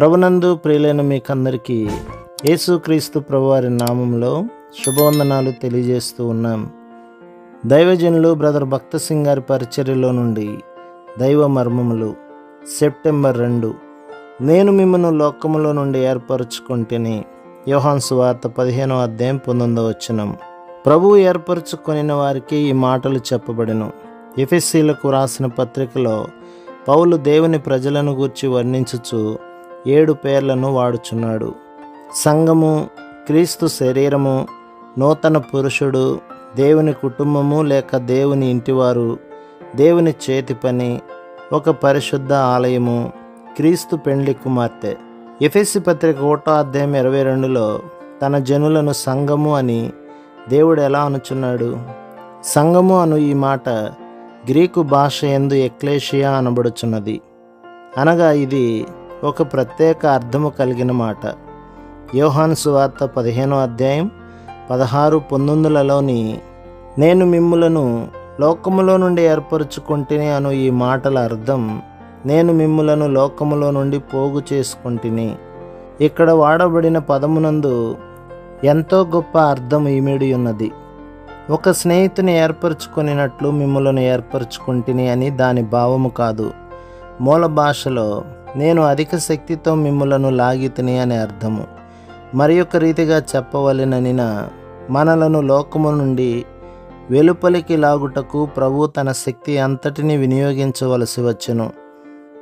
ప్రభునందు ప్రియులైన మీకందరికీ యేసుక్రీస్తు ప్రభువారి నామంలో శుభవందనాలు తెలియజేస్తూ ఉన్నాం. దైవజనులు బ్రదర్ భక్త సింగ్ గారి పరిచర్యలో నుండి దైవ మర్మములు సెప్టెంబర్ రెండు. నేను మిమ్మను లోకములో నుండి ఏర్పరచుకుంటేనే యోహాన్ సువార్త పదిహేనో అధ్యాయం పొందొందో వచ్చినం ప్రభువు ఏర్పరచుకొనిన వారికి ఈ మాటలు చెప్పబడెను. ఎఫ్ఎస్సీలకు రాసిన పత్రికలో పౌలు దేవుని ప్రజలను గూర్చి వర్ణించుచు ఏడు పేర్లను వాడుచున్నాడు. సంఘము క్రీస్తు శరీరము నూతన పురుషుడు దేవుని కుటుంబము లేక దేవుని ఇంటివారు దేవుని చేతి పని ఒక పరిశుద్ధ ఆలయము క్రీస్తు పెండ్లి కుమార్తె. ఎఫెస్సి పత్రిక ఒకటో అధ్యాయం ఇరవై రెండులో తన జనులను సంఘము అని దేవుడు ఎలా అనుచున్నాడు? సంఘము అను ఈ మాట గ్రీకు భాష ఎందు ఎక్లేషియా అనబడుచున్నది. అనగా ఇది ఒక ప్రత్యేక అర్థము కలిగిన మాట. యోహాను సువార్త పదిహేనో అధ్యాయం పదహారు పంతొమ్మిదిలలోని నేను మిమ్ములను లోకములో నుండి ఏర్పరచుకుంటుని అను ఈ మాటల అర్థం నేను మిమ్ములను లోకములో నుండి పోగు చేసుకుంటుని ఇక్కడ వాడబడిన పదమునందు ఎంతో గొప్ప అర్థం ఇమిడి ఉన్నది. ఒక స్నేహితుని ఏర్పరచుకొనినట్లు మిమ్ములను ఏర్పరచుకుంటుని అని దాని భావము కాదు. మూల భాషలో నేను అధిక శక్తితో మిమ్ములను లాగితిని అనే అర్థము. మరి ఒక రీతిగా చెప్పవలెననిన మనలను లోకము నుండి వెలుపలికి లాగుటకు ప్రభు తన శక్తి అంతటిని వినియోగించవలసి వచ్చెను.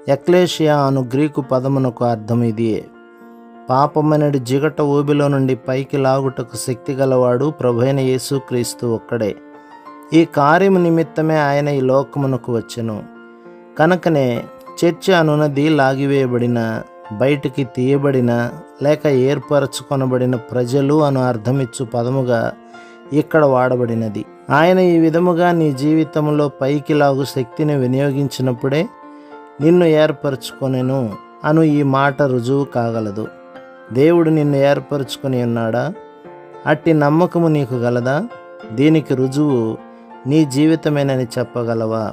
ఎక్లేషియా అను గ్రీకు పదమునకు అర్థం ఇదియే. పాపమనడి జిగట ఊబిలో నుండి పైకి లాగుటకు శక్తి గలవాడు ప్రభైన యేసుక్రీస్తు ఒక్కడే. ఈ కార్యము నిమిత్తమే ఆయన ఈ లోకమునకు వచ్చెను. కనుకనే చర్చ అనునది లాగివేయబడిన బయటికి తీయబడిన లేక ఏర్పరచుకొనబడిన ప్రజలు అను అర్థమిచ్చు పదముగా ఇక్కడ వాడబడినది. ఆయన ఈ విధముగా నీ జీవితంలో పైకి లాగు శక్తిని వినియోగించినప్పుడే నిన్ను ఏర్పరచుకొనెను అను ఈ మాట రుజువు కాగలదు. దేవుడు నిన్ను ఏర్పరచుకొని ఉన్నాడా? అట్టి నమ్మకము నీకు గలదా? దీనికి రుజువు నీ జీవితమేనని చెప్పగలవా?